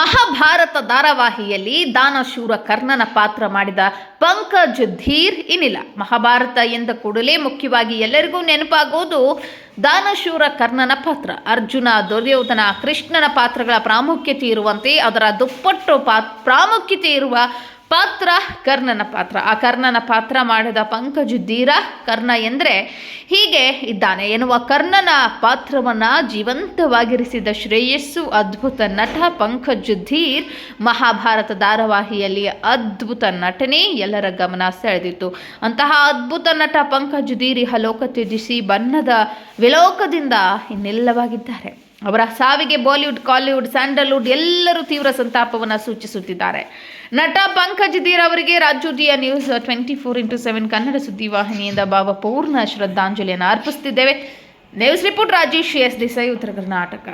ಮಹಾಭಾರತ ಧಾರಾವಾಹಿಯಲ್ಲಿ ದಾನಶೂರ ಕರ್ಣನ ಪಾತ್ರ ಮಾಡಿದ ಪಂಕಜ್ ಧೀರ್ ಇನ್ನಿಲ್ಲ ಮಹಾಭಾರತ ಎಂದ ಕೂಡಲೇ ಮುಖ್ಯವಾಗಿ ಎಲ್ಲರಿಗೂ ನೆನಪಾಗೋದು ದಾನಶೂರ ಕರ್ಣನ ಪಾತ್ರ. ಅರ್ಜುನ, ದುರ್ಯೋಧನ, ಕೃಷ್ಣನ ಪಾತ್ರಗಳ ಪ್ರಾಮುಖ್ಯತೆ ಇರುವಂತೆ ಅದರ ದುಪ್ಪಟ್ಟು ಪಾ ಪ್ರಾಮುಖ್ಯತೆ ಇರುವ ಪಾತ್ರ, ಕರ್ಣನ ಪಾತ್ರ. ಆ ಕರ್ಣನ ಪಾತ್ರ ಮಾಡಿದ ಪಂಕಜು ಧೀರ, ಕರ್ಣ ಎಂದರೆ ಹೀಗೆ ಇದ್ದಾನೆ. ಎನ್ನುವ ಕರ್ಣನ ಪಾತ್ರವನ್ನು ಜೀವಂತವಾಗಿರಿಸಿದ ಶ್ರೇಯಸ್ಸು, ಅದ್ಭುತ ನಟ ಪಂಕಜ್ ಧೀರ್, ಮಹಾಭಾರತ ಧಾರಾವಾಹಿಯಲ್ಲಿ ಅದ್ಭುತ ನಟನೆ ಎಲ್ಲರ ಗಮನ ಸೆಳೆದಿತ್ತು. ಅಂತಹ ಅದ್ಭುತ ನಟ ಪಂಕಜು ಧೀರ್ ಇಹಲೋಕ ತ್ಯಜಿಸಿ ಬಣ್ಣದ ವಿಲೋಕದಿಂದ ಇನ್ನೆಲ್ಲವಾಗಿದ್ದಾರೆ. ಅವರ ಸಾವಿಗೆ ಬಾಲಿವುಡ್ ಕಾಲಿವುಡ್ ಸ್ಯಾಂಡಲ್ವುಡ್ ಎಲ್ಲರೂ ತೀವ್ರ ಸಂತಾಪವನ್ನು ಸೂಚಿಸುತ್ತಿದ್ದಾರೆ. ನಟ ಪಂಕಜ್ ಧೀರ್ ಅವರಿಗೆ Rajyodaya news twenty four into seven Kannada ಸುದ್ದಿವಾಹಿನಿಯಿಂದ ಭಾವಪೂರ್ಣ ಶ್ರದ್ಧಾಂಜಲಿಯನ್ನು ಅರ್ಪಿಸುತ್ತಿದ್ದೇವೆ. News report Rajesh S Desai, Uttara Karnataka.